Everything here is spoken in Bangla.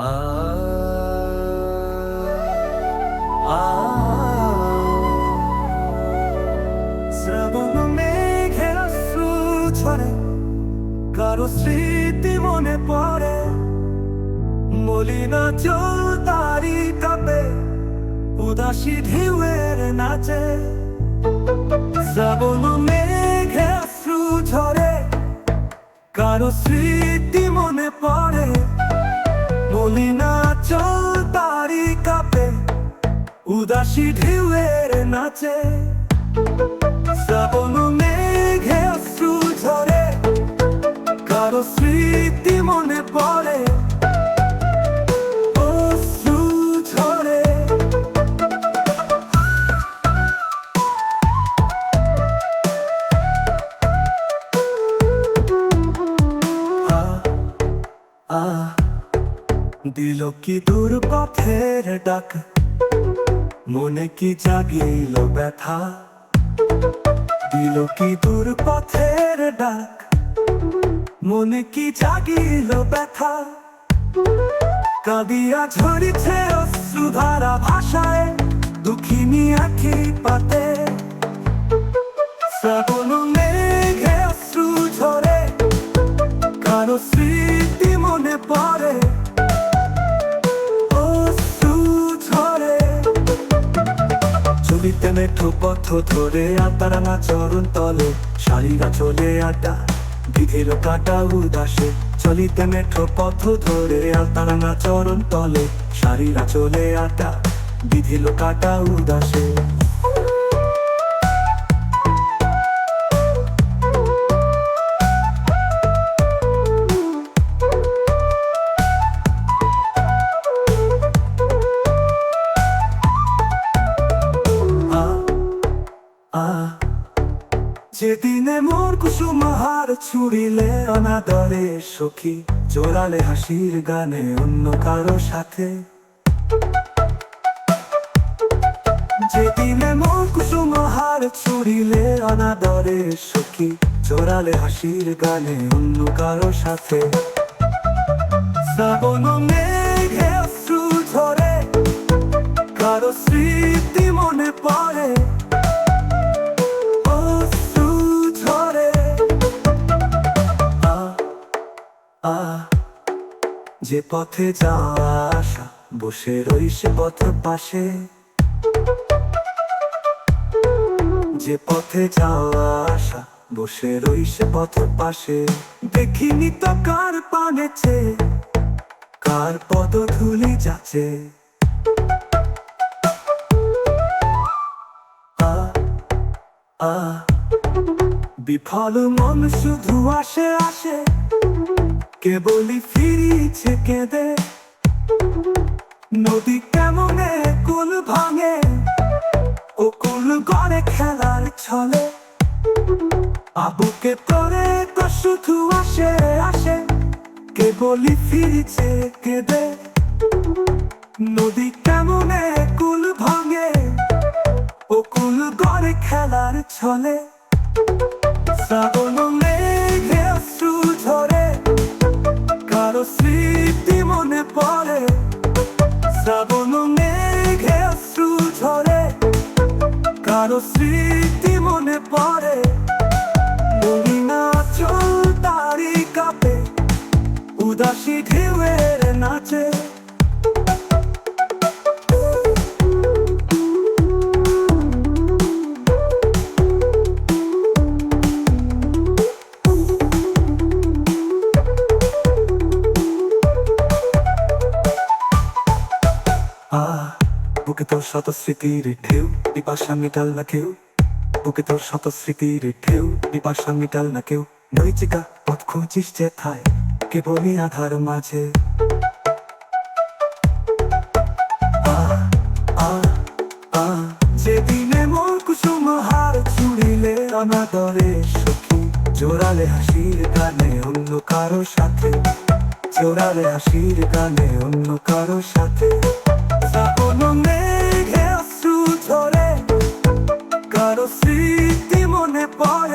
আ আ শ্রাবণ মেঘের কারও স্মৃতি মনে পড়ে। মলিনা জল তারি কাপে, উদাসী ঢেউয়ের নাচে। শ্রাবণ মেঘে অশ্রু ঝরে কারও স্মৃতি মলিনা জল তারি কাপে, উদাসী ঢেউয়ের নাচে। শ্রাবণ মেঘে অশ্রু ঝরে, কারও স্মৃতি মনে পড়ে। দিল কি দূর পথের ডাক? মনে কি জাগিল ব্যথা? দিল কি দূর পথের ডাক? মনে কি জাগিল ব্যথা? কাঁদিয়া ঝরিছে অশ্রুধারা ভাষায়, দুঃখিনী আখি পাতে মেঠো পথ ধরে আতারানা চরণ তলে। শাড়িরা চলে আটা বিধির কাটা উদাসে। চলিতে মেঠো পথ ধরে আতারানা চরণ তলে। শাড়িরা চলে আটা বিধিল কাটা উদাসে। যেদিনে মোর কুসুম হার ছুড়িলে অনাদরে সখী, জোরালে হাসির গানে অন্য কারও সাথে। যেদিনে মোর ছুড়িলে অনাদরে সখী, জোরালে হাসির গানে অন্য কারও সাথে। শ্রাবণ মেঘে অশ্রু ঝরে, কারও স্মৃতি যে পথে যাওয়া আসা, বসে রই সে পথ পাশে। যে পথে যাওয়া আসা, বসে রই সে পথ পাশে। দেখিনি তো কার পানেছে কার পদ ধুলি যাচ্ছে বিফল মন শুধু আসে আসে। কেবলই ফিরিছে কেঁদে। নদী কেমনে কুল ভাঙে ও কুল গড়ে খেলার ছলে। আবুকে পরে তো শুধু আসে আসে, কেবলই ফিরিছে কেঁদে। নদী কেমনে কুল ভাঙে ও কুল গড়ে খেলার ছলে। কারও বুকে তোর শত স্মৃতির ঢেউ পিপাসা মিটাল না কেউ। বুকে তোর শত স্মৃতির ঢেউ পিপাসা মিটাল না কেউ। নৈচিকা পথ খুঁজিস যে থায় কেবলই আধার মাঝে। যেদিনে কুসুম হার ছুড়িলে অনাদরে সখী, জোরালে হাসির গানে অন্য কারও সাথে। জোরালে হাসির অন্য কারও সাথে। স্মৃতি